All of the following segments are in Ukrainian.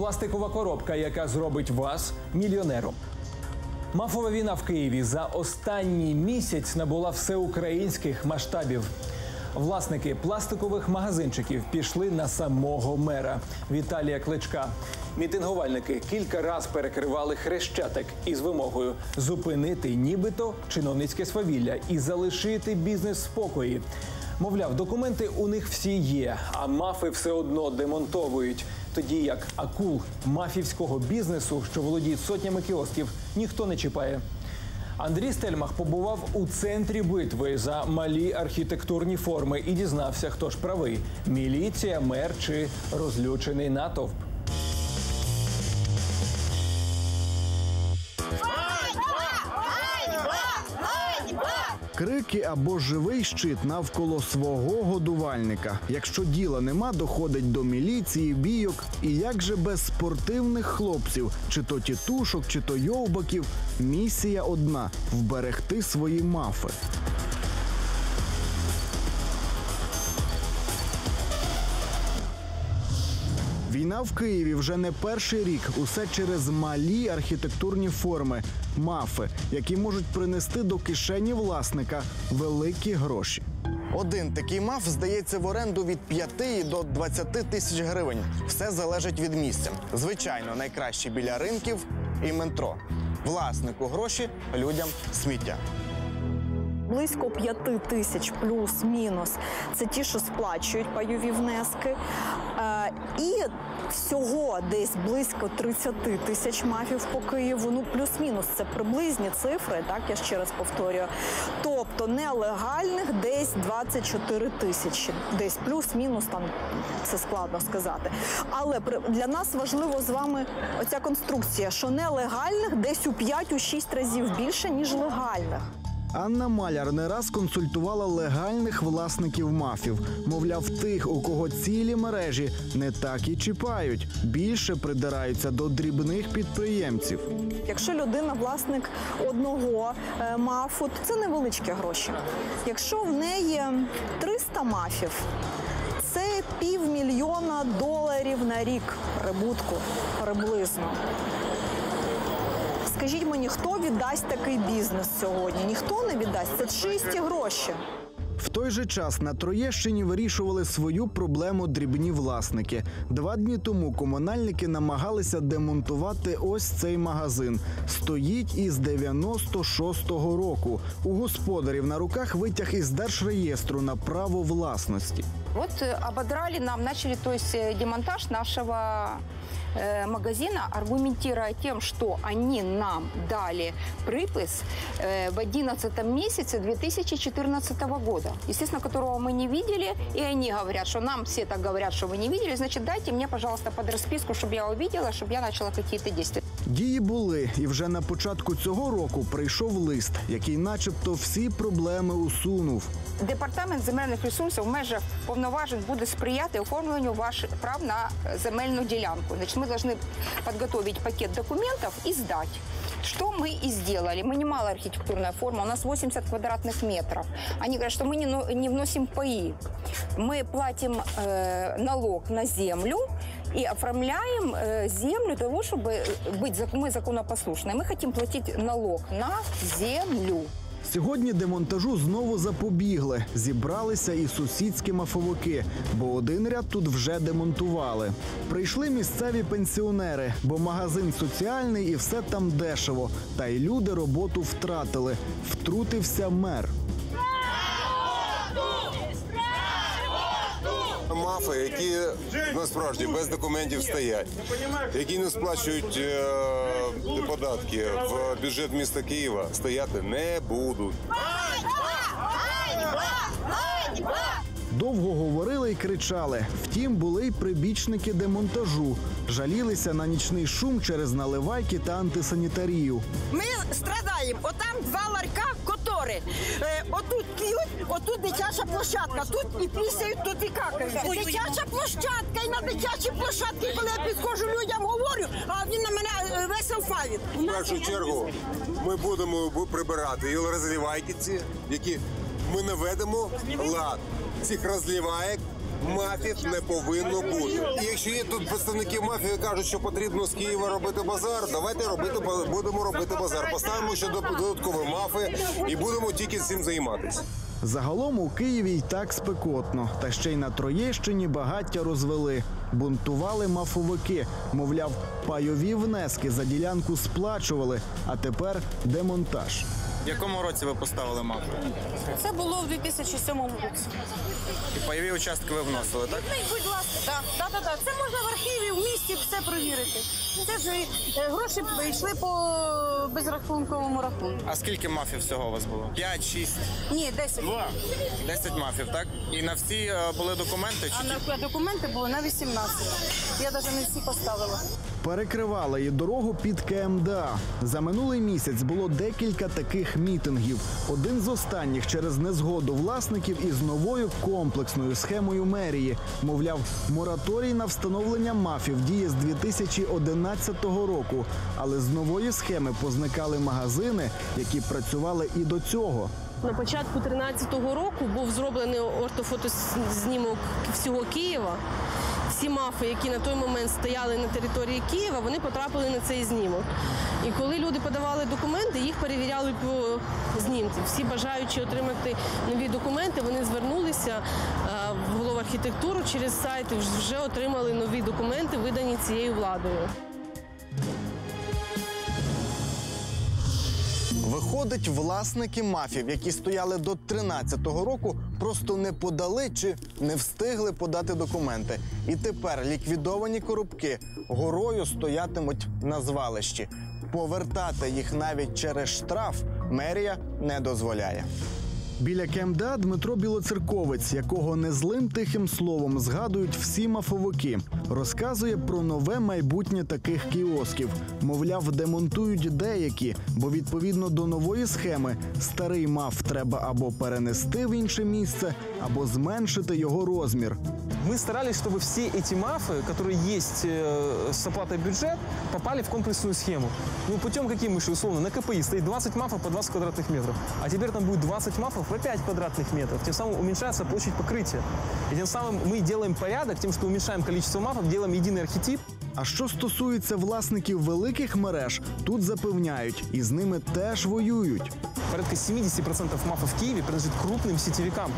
пластикова коробка, яка зробить вас мільйонером. Мафова війна в Києві за останній місяць набула всеукраїнських масштабів. Власники пластикових магазинчиків пішли на самого мера Віталія Кличка. Мітингувальники кілька раз перекривали хрещатик із вимогою зупинити нібито чиновницьке свавілля і залишити бізнес спокої. Мовляв, документи у них всі є, а мафи все одно демонтовують. Тоді як акул мафівського бізнесу, що володіє сотнями кіосків, ніхто не чіпає. Андрій Стельмах побував у центрі битви за малі архітектурні форми і дізнався, хто ж правий: міліція, мер чи розлючений натовп. Крики або живий щит навколо свого годувальника. Якщо діла нема, доходить до міліції, бійок. І як же без спортивних хлопців, чи то тітушок, чи то йовбаків, місія одна вберегти свої мафи. Війна в Києві вже не перший рік. Усе через малі архітектурні форми, мафи, які можуть принести до кишені власника великі гроші. Один такий маф здається в оренду від 5 до 20 тисяч гривень. Все залежить від місця. Звичайно, найкраще біля ринків і метро. Власнику гроші, людям сміття. Близько п'яти тисяч плюс-мінус. Це ті, що сплачують пайові внески. Е, і всього десь близько 30 тисяч мафів по Києву. Ну, плюс-мінус це приблизні цифри, так я ще раз повторюю. Тобто нелегальних десь 24 тисячі, десь плюс-мінус там це складно сказати. Але для нас важливо з вами оця конструкція, що нелегальних десь у 5-6 разів більше, ніж легальних. Анна Маляр не раз консультувала легальних власників мафів. Мовляв, тих, у кого цілі мережі не так і чіпають, більше придираються до дрібних підприємців. Якщо людина власник одного е, мафу, то це невеличкі гроші. Якщо в неї 300 мафів, це півмільйона доларів на рік прибутку приблизно. Скажіть мені, хто віддасть такий бізнес сьогодні? Ніхто не віддасть. Це чисті гроші. В той же час на Троєщині вирішували свою проблему дрібні власники. Два дні тому комунальники намагалися демонтувати ось цей магазин. Стоїть із 96-го року. У господарів на руках витяг із держреєстру на право власності. Вот э, ободрали нам, начали, то есть э, демонтаж нашего э, магазина, аргументируя тем, что они нам дали припис э, в 11 месяце 2014 года, естественно, которого мы не видели, и они говорят, что нам все так говорят, что вы не видели, значит, дайте мне, пожалуйста, под расписку, чтобы я увидела, чтобы я начала какие-то действия. Дії були, і вже на початку цього року прийшов лист, який, начебто, всі проблеми усунув. Департамент земельних ресурсів в межах повноважень буде сприяти оформленню ваших прав на е, земельну ділянку. Значит, мы должны подготовить пакет документов и сдать. Что мы и сделали. Мы не малая архитектурная форма, у нас 80 квадратных метров. Они говорят, что мы не, но- не вносим паи. Мы платим э, налог на землю и оформляем э, землю для того, чтобы быть, зак- мы законопослушные. Мы хотим платить налог на землю. Сьогодні демонтажу знову запобігли. Зібралися і сусідські мафовики, бо один ряд тут вже демонтували. Прийшли місцеві пенсіонери, бо магазин соціальний і все там дешево. Та й люди роботу втратили. Втрутився мер. Мафи, які насправді без документів стоять, які не сплачують е, податки в бюджет міста Києва, стояти не будуть. Довго говорили і кричали. Втім, були й прибічники демонтажу. Жалілися на нічний шум через наливайки та антисанітарію. Ми страдаємо. Отам два ларька, котори. Е, отут п'ють, отут дитяча площадка. Тут і пісяють, тут і какають. Дитяча площадка, і на дитячій площадці, коли я підходжу людям, говорю, а він на мене е, весь алфавіт. У В першу чергу ми будемо прибирати і розлівайки ці, які ми наведемо лад цих розливаєк мафів не повинно бути. І якщо є тут представники мафії, кажуть, що потрібно з Києва робити базар, давайте робити будемо робити базар. Поставимо ще до- додаткові мафи і будемо тільки цим займатися. Загалом у Києві й так спекотно, та ще й на Троєщині багаття розвели. Бунтували мафовики. Мовляв, пайові внески за ділянку сплачували, а тепер демонтаж. В якому році ви поставили мапу? Це було в 2007 році. І пайові участки ви вносили, так? Ну, і, будь ласка, так, так, так, так. Це можна в архіві, в місті все провірити. Це ж е, гроші йшли по безрахунковому рахунку. А скільки мафів всього у вас було? 5, 6, Ні, 10. 10 мафів, так? І на всі е, були документи? Чи ті- на документи було на 18. Я навіть не всі поставила. Перекривали і дорогу під КМДА. За минулий місяць було декілька таких мітингів. Один з останніх через незгоду власників із новою комплексною схемою мерії. Мовляв, мораторій на встановлення мафів діє з 2011 року. Але з нової схеми позникали магазини, які працювали і до цього. На початку 13-го року був зроблений ортофотознімок всього Києва. Всі мафи, які на той момент стояли на території Києва, вони потрапили на цей знімок. І коли люди подавали документи, їх перевіряли по знімці. Всі бажаючи отримати нові документи, вони звернулися е, в голову архітектуру через сайт і вже отримали нові документи, видані цією владою. Виходить, власники мафів, які стояли до 13-го року, просто не подали чи не встигли подати документи. І тепер ліквідовані коробки горою стоятимуть на звалищі. Повертати їх навіть через штраф мерія не дозволяє. Біля КМДА Дмитро Білоцерковець, якого незлим тихим словом згадують всі мафовики, розказує про нове майбутнє таких кіосків. Мовляв, демонтують деякі, бо відповідно до нової схеми старий маф треба або перенести в інше місце, або зменшити його розмір. Мы старались, чтобы все эти мафы, которые есть э, с оплатой бюджет, попали в комплексную схему. Ну, путем каким мы шли? Условно, на КПИ стоит 20 мафов по 20 квадратных метров. А теперь там будет 20 мафов по 5 квадратных метров. Тем самым уменьшается площадь покрытия. И тем самым мы делаем порядок тем, что уменьшаем количество мафов, делаем единый архетип. А що стосується власників великих мереж, тут запевняють, і з ними теж воюють. Порядка 70% мафов в Киеве принадлежит крупным сетевикам.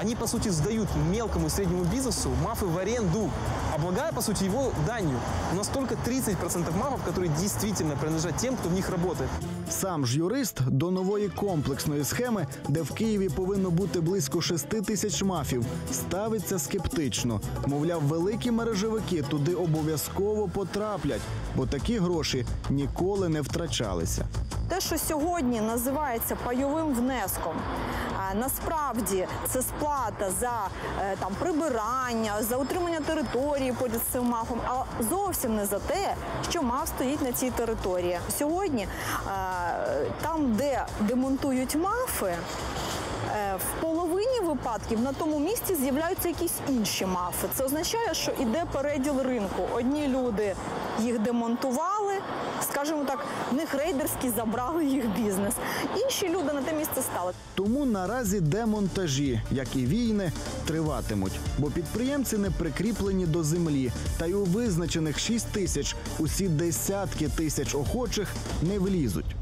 Они, по сути, сдают мелкому и среднему бизнесу мафы в аренду, облагая, по сути, его данью. У нас только 30% мафов, которые действительно принадлежат тем, кто в них работает. Сам ж юрист до нової комплексної схеми, де в Києві повинно бути близько 6 тисяч мафів, ставиться скептично. Мовляв, великі мережевики туди обов'язково потраплять, бо такі гроші ніколи не втрачалися. Те, що сьогодні називається пайовим внеском, насправді це сплата за е, там прибирання, за утримання території поряд з цим мафом, а зовсім не за те, що мав стоїть на цій території. Сьогодні е, там, де демонтують мафи. е, В половині випадків на тому місці з'являються якісь інші мафи. Це означає, що іде переділ ринку. Одні люди їх демонтували, скажімо так, в них рейдерські забрали їх бізнес. Інші люди на те місце стали. Тому наразі демонтажі, як і війни, триватимуть, бо підприємці не прикріплені до землі, та й у визначених 6 тисяч усі десятки тисяч охочих не влізуть.